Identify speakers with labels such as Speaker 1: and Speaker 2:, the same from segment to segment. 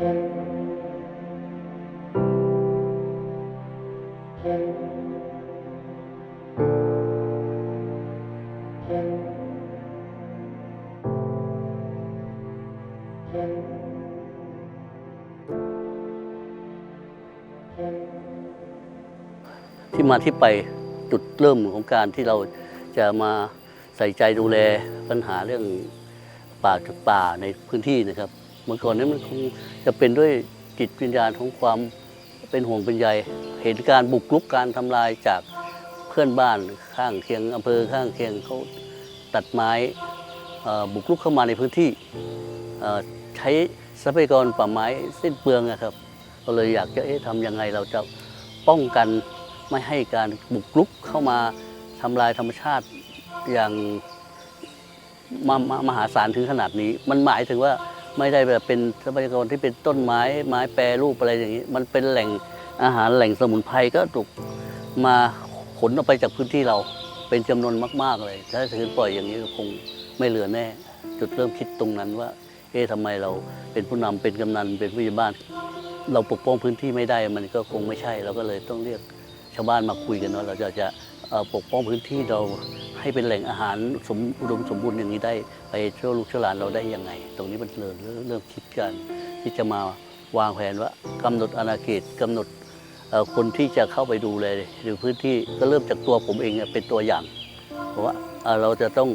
Speaker 1: ที่มาที่ไปจุดเริ่มของการที่เราจะมาใส่ใจดูแลปัญหาเรื่องป่าจุดป่าในพื้นที่นะครับ มื่อก่อนนี้มันคงจะเป็นด้วยจิตวิญญาณของความเป็นห่วงเป็นใยเห็นการบุกรุกการทำลายจากเพื่อนบ้านข้างเคียงอำเภอข้างเคียงเขาตัดไม้บุกรุกเข้ามาในพื้นที่ใช้ทรัพยากรป่าไม้สิ้นเปลืองนะครับก็เลยอยากจะเอ๊ะทำยังไงเราจะป้องกันไม่ให้การบุกรุกเข้ามาทำลายธรรมชาติอย่างมมมหาศาลถึงขนาดนี้ มันหมายถึงว่า ไม่ได้แบบเป็นทรัพยากรที่เป็นต้นไม้ไม้แปรรูปอะไรอย่างนี้ มันเป็นแหล่งอาหารแหล่งสมุนไพรก็ถูกมาขนออกไปจากพื้นที่เราเป็นจำนวนมาก ๆเลย ถ้าถือปล่อยอย่างนี้ก็คงไม่เหลือแน่ จุดเริ่มคิดตรงนั้นว่าเอ๊ะทำไมเราเป็นผู้นำเป็นกำนันเป็นผู้ใหญ่บ้าน เราปกป้องพื้นที่ไม่ได้มันก็คงไม่ใช่เราก็เลยต้องเรียกชาวบ้านมาคุยกันว่าเราจะจะปกป้องพื้นที่เรา ให้เป็นแหล่งอาหารสมอุดมสมบูรณ์อย่างนี้ได้ ไปช่วยลูกช่วยหลานเราได้ยังไง ตรงนี้มันเริ่มเริ่มคิดกัน ที่จะมาวางแผนว่ากำหนดอาณาเขตกำหนดคนที่จะเข้าไปดูแลหรือพื้นที่ก็เริ่มจากตัวผมเองเป็นตัวอย่างเพราะว่าเราจะต้อง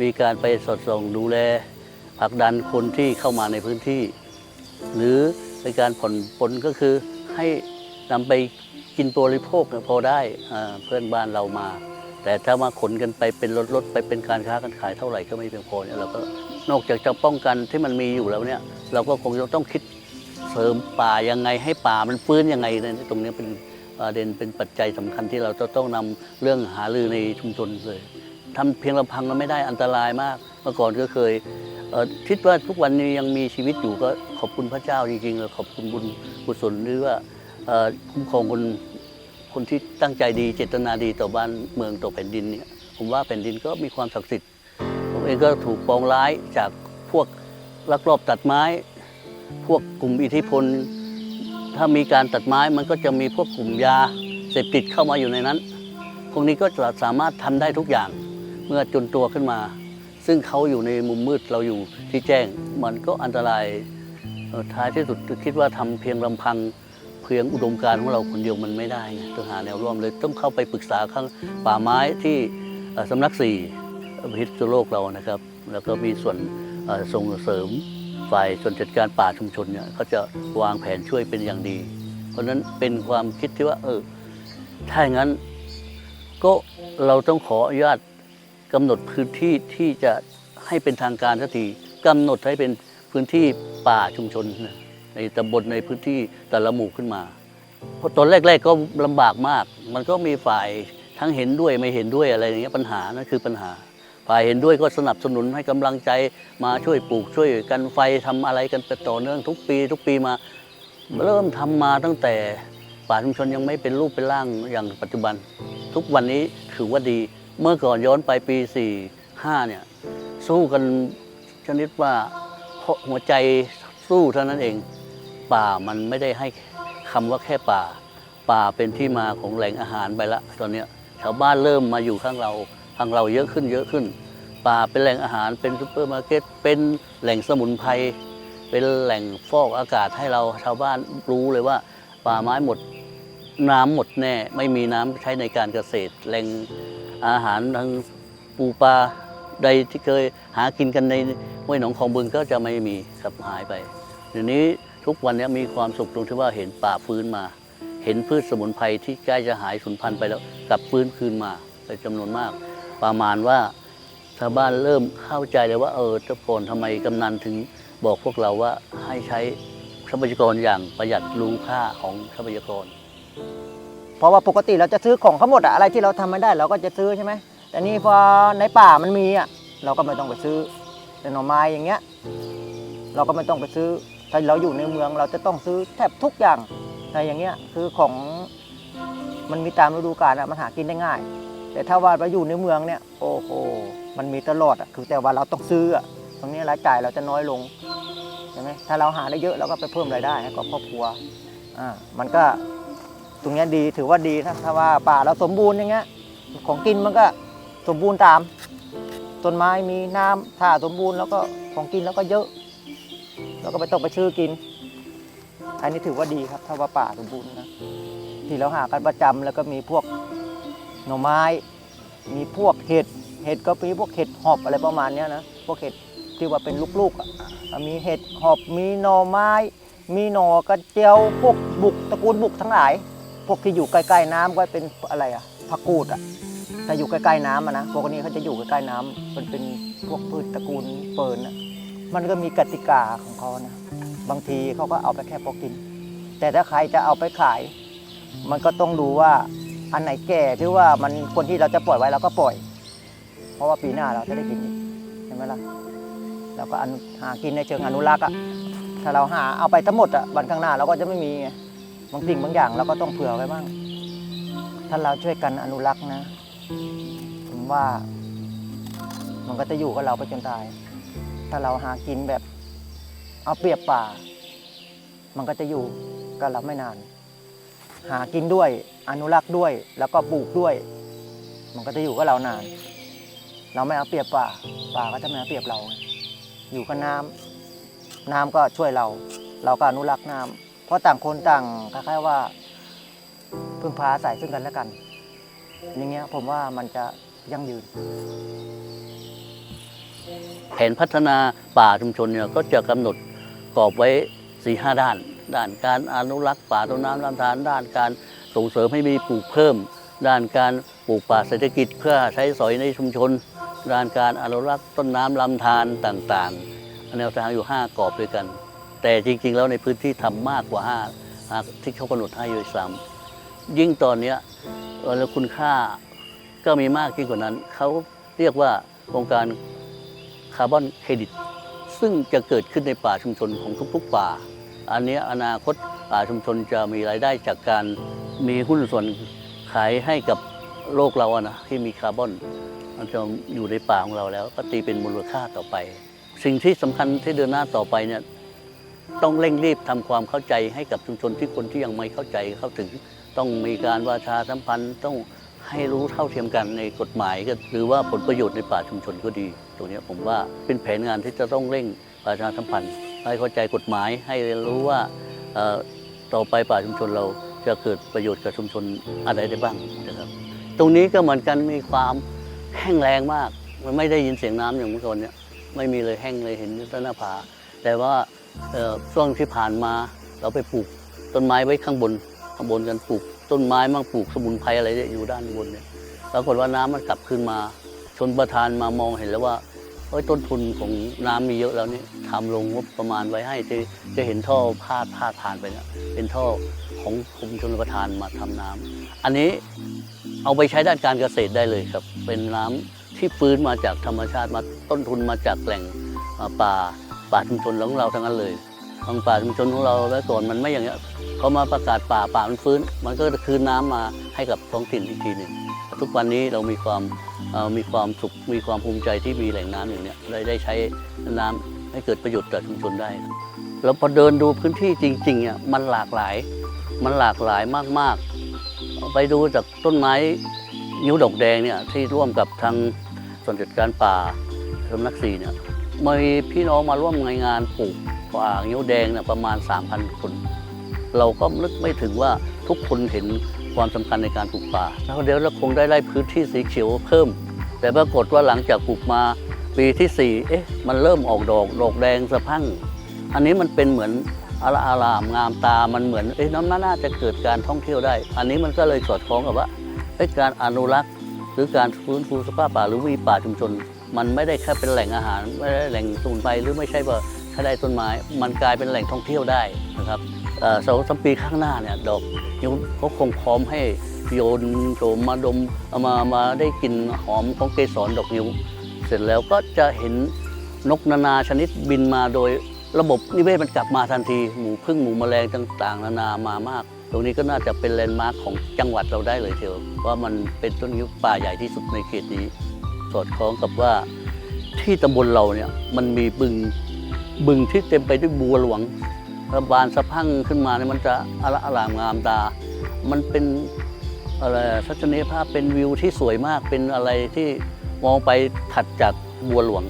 Speaker 1: มีการไปสอดส่องดูแลผลักดันคนที่เข้ามาในพื้นที่ หรือในการผ่อนปลนก็คือให้นำไปกินบริโภคเนี่ยพอได้เพื่อนบ้านเรามา แต่ถ้ามาขนกันไปเป็นรถๆไปเป็นการค้าการขายเท่าไหร่ก็ไม่เพียงพอเนี่ยเราก็นอกจากจะป้องกันที่มันมีอยู่แล้วเนี่ย เราก็คงจะต้องคิดเสริมป่ายังไงให้ป่ามันฟื้นยังไงเนี่ยตรงนี้เป็นประเด็นเป็นปัจจัยสำคัญที่เราจะต้องนำเรื่องหารือในชุมชนเลยทำเพียงลำพังเราไม่ได้อันตรายมาก เมื่อก่อนก็เคยเคิดว่าทุกวันนี้ยังมีชีวิตอยู่ก็ขอบคุณพระเจ้าจริงๆเลยขอบคุณบุญกุศลหรือว่าคุ้มครองคน คนที่ตั้งใจดีเจตนาดีต่อบ้านเมืองต่อแผ่นดินเนี่ยผมว่าแผ่นดินก็มีความศักดิ์สิทธิ์ผมเองก็ถูกปองร้ายจากพวกลักลอบตัดไม้ พวกกลุ่มอิทธิพล ถ้ามีการตัดไม้มันก็จะมีพวกกลุ่มยาเสพติดเข้ามาอยู่ในนั้น พวกนี้ก็จะสามารถทำได้ทุกอย่างเมื่อจนตัวขึ้นมา ซึ่งเขาอยู่ในมุมมืดเราอยู่ที่แจ้ง มันก็อันตรายท้ายที่สุดคิดว่าทำเพียงลำพัง พียงอุดมการณ์ของเราคนเดียวมันไม่ได้ไงต้องหาแนวร่วมเลยต้องเข้าไปปรึกษาข้างป่าไม้ที่สำนักสี่พิษโลกเรานะครับ แล้วก็มีส่วนส่งเสริมฝ่ายส่วนจัดการป่าชุมชนเนี่ยเขาจะวางแผนช่วยเป็นอย่างดี เพราะฉะนั้นเป็นความคิดที่ว่าเออถ้าอย่างนั้นก็เราต้องขออนุญาตกำหนดพื้นที่ที่จะให้เป็นทางการสักทีกำหนดให้เป็นพื้นที่ป่าชุมชนนะ ในตำบลในพื้นที่แต่ละหมู่ขึ้นมาเพราะตอนแรก ๆ ก็ลำบากมาก มันก็มีฝ่ายทั้งเห็นด้วยไม่เห็นด้วยอะไรอย่างเงี้ยปัญหานั่นคือปัญหา ฝ่ายเห็นด้วยก็สนับสนุนให้กำลังใจมาช่วยปลูกช่วยกันไฟทำอะไรกันไปต่อเนื่องทุกปี ทุกปีมา เริ่มทำมาตั้งแต่ป่าชุมชนยังไม่เป็นรูปเป็นร่างอย่างปัจจุบัน ทุกวันนี้ถือว่าดี เมื่อก่อนย้อนไปปี45เนี่ยสู้กันชนิดว่าหัวใจสู้เท่านั้นเอง ป่ามันไม่ได้ให้คำว่าแค่ป่า ป่าเป็นที่มาของแหล่งอาหารไปละตอนเนี้ยชาวบ้านเริ่มมาอยู่ข้างเราข้างเราเยอะขึ้นเยอะขึ้น ป่าเป็นแหล่งอาหารเป็นซูเปอร์มาร์เก็ตเป็นแหล่งสมุนไพรเป็นแหล่งฟอกอากาศให้เราชาวบ้านรู้เลยว่า ป่าไม้หมดน้ำหมดแน่ ไม่มีน้ำใช้ในการเกษตร แหล่งอาหารทางปูปลาใดที่เคยหากินกันในห้วยหนองคลองบึงก็จะไม่มีครับหายไปเดี๋ยวนี้ ทุกวันนี้มีความสุขตรงที่ว่าเห็นป่าฟื้นมา เห็นพืชสมุนไพรที่ใกล้จะหายสูญพันธุ์ไปแล้วกลับฟื้นคืนมาเป็นจำนวนมาก ประมาณว่าชาวบ้านเริ่มเข้าใจเลยว่าเออเจ้าโกนทำไมกำนันถึงบอกพวกเราว่าให้ใช้ทรัพยากรอย่างประหยัดรู้ค่าของทรัพยากร
Speaker 2: เพราะว่าปกติเราจะซื้อของเขาหมดอะอะไรที่เราทำไม่ได้เราก็จะซื้อใช่ไหมแต่นี่พอในป่ามันมีอะเราก็ไม่ต้องไปซื้อแต่หน่อไม้อย่างเงี้ย เราก็ไม่ต้องไปซื้อ ถ้าเราอยู่ในเมืองเราจะต้องซื้อแทบทุกอย่างแต่อย่างเงี้ยคือของมันมีตามฤดูกาลอะมันหากินได้ง่าย แต่ถ้าว่าเราอยู่ในเมืองเนี่ยโอ้โหมันมีตลอดอะคือแต่ว่าเราต้องซื้ออะตรงนี้รายจ่ายเราจะน้อยลงใช่ไหมถ้าเราหาได้เยอะเราก็ไปเพิ่มรายได้ให้กับครอบครัวอ่ามันก็ตรงนี้ดีถือว่าดีนะถ้าว่าป่าเราสมบูรณ์อย่างเงี้ยของกินมันก็สมบูรณ์ตามต้นไม้มีน้ำถ้าสมบูรณ์แล้วก็ของกินแล้วก็เยอะ เราก็ไม่ต้องไปซื้อกิน อันนี้ถือว่าดีครับถ้าว่าป่าสมบูรณ์นะที่เราหากันประจำแล้วก็มีพวกหน่อไม้ มีพวกเห็ดเห็ดก็มีพวกเห็ดหอบอะไรประมาณนี้นะพวกเห็ดที่ว่าเป็นลูกๆอะมีเห็ดหอบมีหน่อไม้ มีหน่อกระเจียวพวกบุกตระกูลบุกทั้งหลาย พวกที่อยู่ใกล้ๆน้ำก็เป็นอะไรอะผักกูดอะถ้าอยู่ใกล้ๆน้ำนะพวกนี้เขาจะอยู่ใกล้ๆน้ำมันเป็นพวกพืชตระกูลเฟิร์นอะ มันก็มีกติกาของเขานะ บางทีเขาก็เอาไปแค่พอกิน แต่ถ้าใครจะเอาไปขาย มันก็ต้องดูว่าอันไหนแก่ที่ว่ามันคนที่เราจะปล่อยไว้เราก็ปล่อย เพราะว่าปีหน้าเราจะได้กินอีกใช่ไหมล่ะเราก็อนุหากินในเชิงอนุรักษ์อะถ้าเราหาเอาไปทั้งหมดอะวันข้างหน้าเราก็จะไม่มีบางสิ่งบางอย่างเราก็ต้องเผื่อไว้บ้าง ถ้าเราช่วยกันอนุรักษ์นะ ผมว่ามันก็จะอยู่กับเราไปจนตาย ถ้าเราหากินแบบเอาเปรียบป่า มันก็จะอยู่กับเราไม่นาน หากินด้วยอนุรักษ์ด้วยแล้วก็ปลูกด้วย มันก็จะอยู่กับเรานาน เราไม่เอาเปรียบป่า ป่าก็จะไม่เอาเปรียบเรา อยู่กับน้ำน้ำก็ช่วยเรา เราก็อนุรักษ์น้ำเพราะต่างคนต่างคล้ายๆว่า พึ่งพาอาศัยซึ่งกันและกัน อย่างเงี้ยผมว่ามันจะยั่งยืน
Speaker 1: แผนพัฒนาป่าชุมชนเนี่ยก็จะกำหนดกรอบไว้4ีห้าด้าน ด้านการอนุรักษ์ป่าต้นน้ำลำธารด้านการส่งเสริมให้มีปลูกเพิ่ม ด้านการปลูกป่าเศรษฐกิจเพื่อใช้สอยในชุมชน ด้านการอนุรักษ์ต้นน้ำลำธารต่างๆแนวทางอยู่ 5 กรอบด้วยกัน แต่จริง ๆ แล้วในพื้นที่ทำมากกว่า5อ่าที่เขากำหนดให้อยู่ซ้ำยิ่งตอนนี้แล้วคุณค่าก็มีมากยิ่งกว่านั้น เขาเรียกว่าโครงการ คาร์บอนเครดิต ซึ่งจะเกิดขึ้นในป่าชุมชนของทุกๆป่า อันนี้อนาคตป่าชุมชนจะมีรายได้จากการมีหุ้นส่วนขายให้กับโลกเราอะนะที่มีคาร์บอนมันจะอยู่ในป่าของเราแล้ว ก็ตีเป็นมูลค่าต่อไป สิ่งที่สำคัญที่เดินหน้าต่อไปเนี่ยต้องเร่งรีบทำความเข้าใจให้กับชุมชนที่คนที่ยังไม่เข้าใจเข้าถึง ต้องมีการวาชาสัมพันธ์ต้อง ให้รู้เท่าเทียมกันในกฎหมายก็หรือว่าผลประโยชน์ในป่าชุมชนก็ดี ตรงนี้ผมว่าเป็นแผนงานที่จะต้องเร่งประชาสัมพันธ์ให้เข้าใจกฎหมายให้เรียนรู้ว่าต่อไปป่าชุมชนเราจะเกิดประโยชน์กับชุมชนอะไรได้บ้างนะครับ ตรงนี้ก็เหมือนกันมีความแห้งแรงมาก มันไม่ได้ยินเสียงน้ำอย่างเมื่อก่อนเนี่ยไม่มีเลยแห้งเลยเห็นต้นหน้าผา แต่ว่าช่วงที่ผ่านมาเราไปปลูกต้นไม้ไว้ข้างบนข้างบนกันปลูก ต้นไม้มั่งปลูกสมุนไพรอะไรเนี่ยอยู่ด้านบนเนี่ยปรากฏว่าน้ำมันกลับขึ้นมา ชนประธานมามองเห็นแล้วว่าเอ้ต้นทุนของน้ำมีเยอะแล้วนี่ทำลงงบประมาณไว้ให้จะจะเห็นท่อพาดพาดผ่านไปเนี่ยเป็นท่อของกรมชนประทานมาทำน้ำอันนี้เอาไปใช้ด้านการเกษตรได้เลยครับ เป็นน้ำที่ฟื้นมาจากธรรมชาติมาต้นทุนมาจากแหล่งป่าป่าชุมชนของเราทั้งนั้นเลย ทางป่าชุมชนของเราแล้วก่อนมันไม่อย่างเงี้ยเขามาประกาศป่าป่ามันฟื้น มันก็จะคืนน้ำมาให้กับท้องถิ่นอีกทีหนึ่งทุกวันนี้เรามีความมีความสุขมีความภูมิใจที่มีแหล่งน้ำอย่างเนี้ยได้ได้ใช้น้ำให้เกิดประโยชน์กับชุมชนได้ แล้วพอเดินดูพื้นที่จริงๆอะมันหลากหลาย มันหลากหลายมากๆ ไปดูจากต้นไม้นิ้วดอกแดงเนี่ยที่ร่วมกับทางส่วนจัดการป่าสำนักสีเนี่ยมีพี่น้องมาร่วมในงานปลูก ป่านิ้วแดงนี่ยประมาณ 3,000 คน เราก็นึกไม่ถึงว่าทุกคนเห็นความสำคัญในการปลูกป่าแล้วเดี๋ยวเราคงได้ไล่พื้นที่สีเขียวเพิ่ม แต่ปรากฏว่าหลังจากปลูกมาปีที่ 4 เอ๊ะ มันเริ่มออกดอกดอกแดงสะพั่ง อันนี้มันเป็นเหมือนอาราอารามงามตา มันเหมือน เอ๊ะน้ำน่าจะเกิดการท่องเที่ยวได้ อันนี้มันก็เลยสอดคล้องกับว่าการอนุรักษ์หรือการฟื้นฟูสภาพป่าหรือวีป่าชุมชน มันไม่ได้แค่เป็นแหล่งอาหาร ไม่ได้แหล่งสมุนไพรหรือไม่ใช่ว่า แค่ได้ต้นไม้มันกลายเป็นแหล่งท่องเที่ยวได้นะครับสองสามปีข้างหน้าเนี่ยดอกนิ้วเขาคงพร้อมให้โยนโฉมมาดมเอามามาได้กลิ่นหอมของเกสรดอกนิ้ว เสร็จแล้วก็จะเห็นนกนานาชนิดบินมาโดยระบบนิเวศมันกลับมาทันที หมูพึ่งหมูแมลงต่าง ๆ นานามามาก ตรงนี้ก็น่าจะเป็นแลนด์มาร์คของจังหวัดเราได้เลยเชียวว่ามันเป็นต้นนิ้วป่าใหญ่ที่สุดในเขตนี้ สอดคล้องกับว่าที่ตำบลเราเนี่ยมันมีบึง บึงที่เต็มไปด้วยบัวหลวงระบานสะพังขึ้นมาเนี่ยมันจะอละอลามงามตา มันเป็นอะไรทัศนียภาพเป็นวิวที่สวยมากเป็นอะไรที่มองไปถัดจากบัวหลวง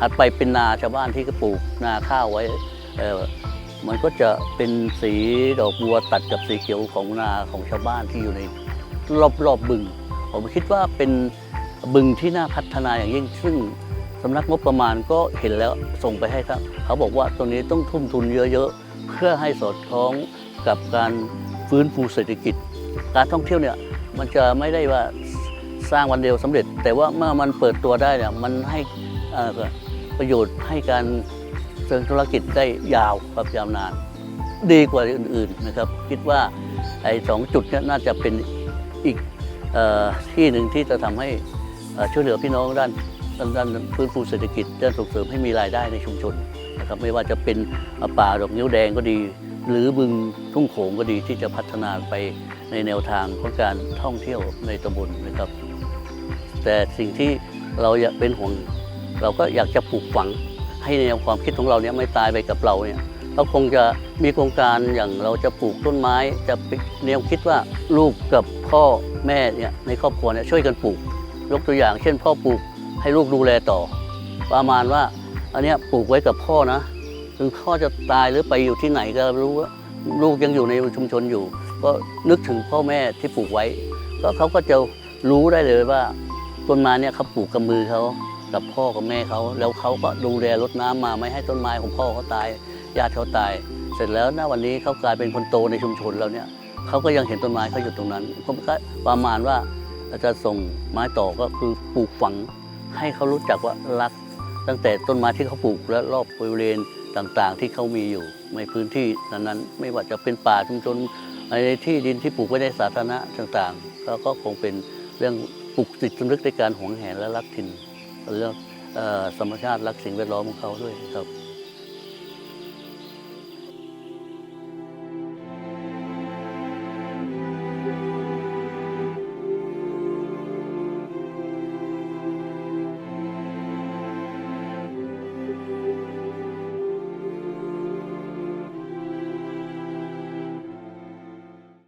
Speaker 1: ถัดไปเป็นนาชาวบ้านที่ก็ปลูกนาข้าวไว้เอ่มันก็จะเป็นสีดอกบัวตัดกับสีเขียวของนาของชาวบ้านที่อยู่ในรอบรอบๆบึง ผมคิดว่าเป็นบึงที่น่าพัฒนาอย่างยิ่งซึ่ง สำนักงบประมาณก็เห็นแล้วส่งไปให้ครับ เขาบอกว่าตรงนี้ต้องทุ่มทุนเยอะๆ เพื่อให้สอดคล้องกับการฟื้นฟูเศรษฐกิจ การท่องเที่ยวเนี่ยมันจะไม่ได้ว่าสร้างวันเดียวสำเร็จ แต่ว่าเมื่อมันเปิดตัวได้เนี่ยมันให้อ่อประโยชน์ให้การเชิงธุรกิจได้ยาวครับยาวนาน ดีกว่าอื่นๆนะครับ คิดว่าไอ้สองจุดนี่ยน่าจะเป็นอีกอที่หนึ่งที่จะทำให้ช่วยเหลือพี่น้องด้าน ด้านด้านฟื้นฟูเศรษฐกิจด้านส่งเสริมให้มีรายได้ในชุมชนนะครับไม่ว่าจะเป็นป่าดอกนิ้วแดงก็ดี หรือบึงทุ่งโขงก็ดีที่จะพัฒนาไปในแนวทางของการท่องเที่ยวในตำบลนะครับ แต่สิ่งที่เราอยากเป็นห่วงเราก็อยากจะปลูกฝังให้แนวความคิดของเราเนี่ยไม่ตายไปกับเราเนี่ยเราคงจะมีโครงการอย่างเราจะปลูกต้นไม้ จะแนวคิดว่าลูกกับพ่อแม่เนี่ยในครอบครัวเนี่ยช่วยกันปลูกยกตัวอย่างเช่น พ่อปลูก ให้ลูกดูแลต่อ ประมาณว่า อันนี้ปลูกไว้กับพ่อนะ ถึงพ่อจะตายหรือไปอยู่ที่ไหนก็รู้ว่าลูกยังอยู่ในชุมชนอยู่ ก็นึกถึงพ่อแม่ที่ปลูกไว้ ก็เขาก็จะรู้ได้เลยว่าต้นไม้เนี่ยเขาปลูกกับมือเขากับพ่อกับแม่เขา แล้วเขาก็ดูแลรดน้ำมาไม่ให้ต้นไม้ของพ่อเขาตายญาติเขาตาย เสร็จแล้วณวันนี้เขากลายเป็นคนโตในชุมชนแล้วเนี่ยเขาก็ยังเห็นต้นไม้เขาอยู่ตรงนั้นผมก็ประมาณว่าจะส่งไม้ต่อก็คือปลูกฝัง ให้เขารู้จักว่ารัก ตั้งแต่ต้นไม้ที่เขาปลูกและรอบบริเวณต่างๆ ที่เขามีอยู่ในพื้นที่นั้นๆ ไม่ว่าจะเป็นป่าชุมชนในที่ดินที่ปลูกไว้ในสาธารณะต่างๆก็ก็คงเป็นเรื่องปลูกจิตสำนึกในการหวงแหนและรักถิ่นเรื่องธรรมชาติรักสิ่งแวดล้อมของเขาด้วยครับ